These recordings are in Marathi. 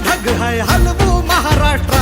धग हाय हलवू महाराष्ट्र.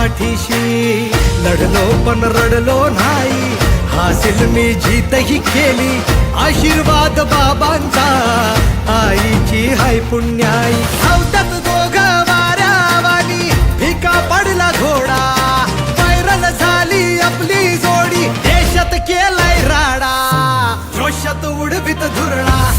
पाठीशी. लढलो पण रडलो नाही. हासिल मी जीतही केली. आशीर्वाद बाबांचा. आईची हाय पुण्याई. धावतात दोघ वाऱ्यावानी. भिका पडला घोडा. पैरल झाली आपली जोडी. देशात केलाय राडा. रोषात उडवीत धुरणा.